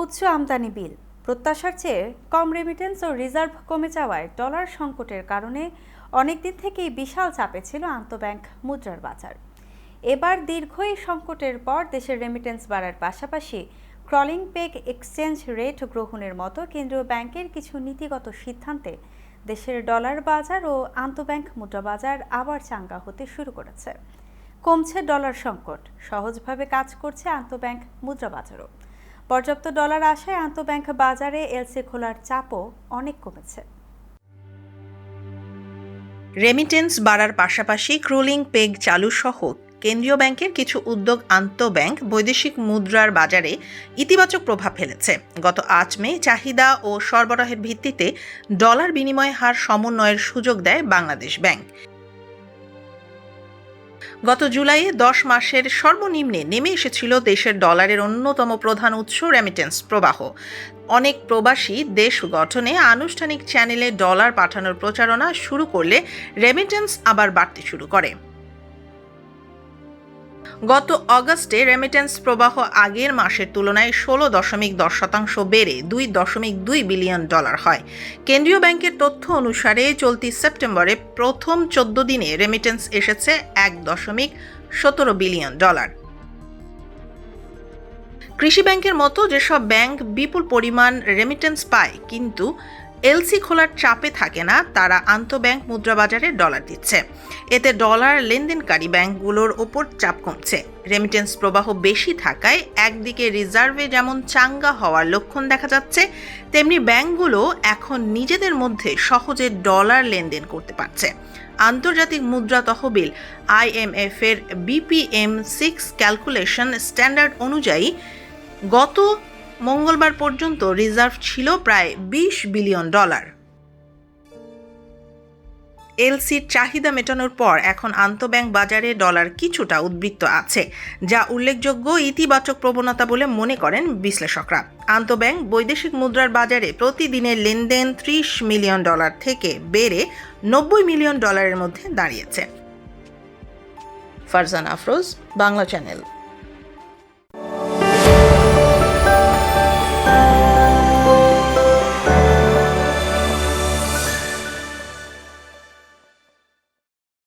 উচ্চ আমদানি বিল। প্রত্যাশার চেয়ে কম রেমিটেন্স ও রিজার্ভ কমে যাওয়ায় ডলার সংকটের কারণে অনেকদিন থেকেই বিশাল চাপে ছিল আন্তঃব্যাংক মুদ্রার বাজার। এবার দীর্ঘ সংকটের পর দেশের রেমিটেন্স বাড়ার পাশাপাশি ক্রলিং পেক এক্সচেঞ্জ রেট গ্রহণের মতো কেন্দ্রীয় ব্যাংকের কিছু নীতিগত সিদ্ধান্তে দেশের ডলার বাজার ও আন্তঃব্যাংক মুদ্রা বাজার আবার চাঙ্গা হতে শুরু করেছে। কমছে ডলার সংকট। সহজভাবে কাজ করছে আন্তঃব্যাংক মুদ্রা বাজারও। পর্যাপ্ত ডলার আসায় আন্তঃব্যাংক বাজারে এলসি খোলার চাপও অনেক কমেছে। রেমিটেন্স বাড়ার পাশাপাশি ক্রুলিং পেগ চালু সহ কেন্দ্রীয় ব্যাংকের কিছু উদ্যোগ আন্তঃব্যাংক বৈদেশিক মুদ্রার বাজারে ইতিবাচক প্রভাব ফেলেছে। গত আজ মে চাহিদা ও সরবরাহের ভিত্তিতে ডলার বিনিময় হার সমন্বয়ের সুযোগ দেয় বাংলাদেশ ব্যাংক। গত জুলাইয়ে দশ মাসের সর্বনিম্নে নেমে এসেছিল দেশের ডলারের অন্যতম প্রধান উৎস রেমিটেন্স প্রবাহ। অনেক প্রবাসী দেশ গঠনে আনুষ্ঠানিক চ্যানেলে ডলার পাঠানোর প্রচারণা শুরু করলে রেমিটেন্স আবার বাড়তে শুরু করে। গত অগস্টে রেমিটেন্স প্রবাহ আগের মাসের তুলনায় ষোলো দশমিক দশ শতাংশ বেড়ে দুই দশমিক দুই বিলিয়ন ডলার হয়। কেন্দ্রীয় ব্যাংকের তথ্য অনুসারে চলতি সেপ্টেম্বরে প্রথম চোদ্দ দিনে রেমিটেন্স এসেছে এক দশমিক সতেরো বিলিয়ন ডলার কৃষি ব্যাংকের মতো যেসব ব্যাংক বিপুল পরিমাণ রেমিটেন্স পায়, কিন্তু এলসি খোলার চাপে থাকে না, তারা আন্তঃব্যাংক মুদ্রা বাজারে ডলার দিচ্ছে। এতে ডলার লেনদেনকারী ব্যাংকগুলোর ওপর চাপ কমছে। রেমিটেন্স প্রবাহ বেশি থাকায় একদিকে রিজার্ভে যেমন চাঙ্গা হওয়ার লক্ষণ দেখা যাচ্ছে, তেমনি ব্যাংকগুলো এখন নিজেদের মধ্যে সহজে ডলার লেনদেন করতে পারছে। আন্তর্জাতিক মুদ্রা তহবিল আইএমএফ এর বিপিএম সিক্স ক্যালকুলেশন স্ট্যান্ডার্ড অনুযায়ী গত মঙ্গলবার পর্যন্ত রিজার্ভ ছিল প্রায় বিশ বিলিয়ন ডলার। এলসির চাহিদা মেটানোর পর এখন আন্তঃব্যাংক বাজারে ডলার কিছুটা উদ্বৃত্ত আছে, যা উল্লেখযোগ্য ইতিবাচক প্রবণতা বলে মনে করেন বিশ্লেষকরা। আন্তঃব্যাংক বৈদেশিক মুদ্রার বাজারে প্রতিদিনের লেনদেন ত্রিশ মিলিয়ন ডলার থেকে বেড়ে নব্বই মিলিয়ন ডলারের মধ্যে দাঁড়িয়েছে। ফারজান আফরোজ, বাংলা চ্যানেল।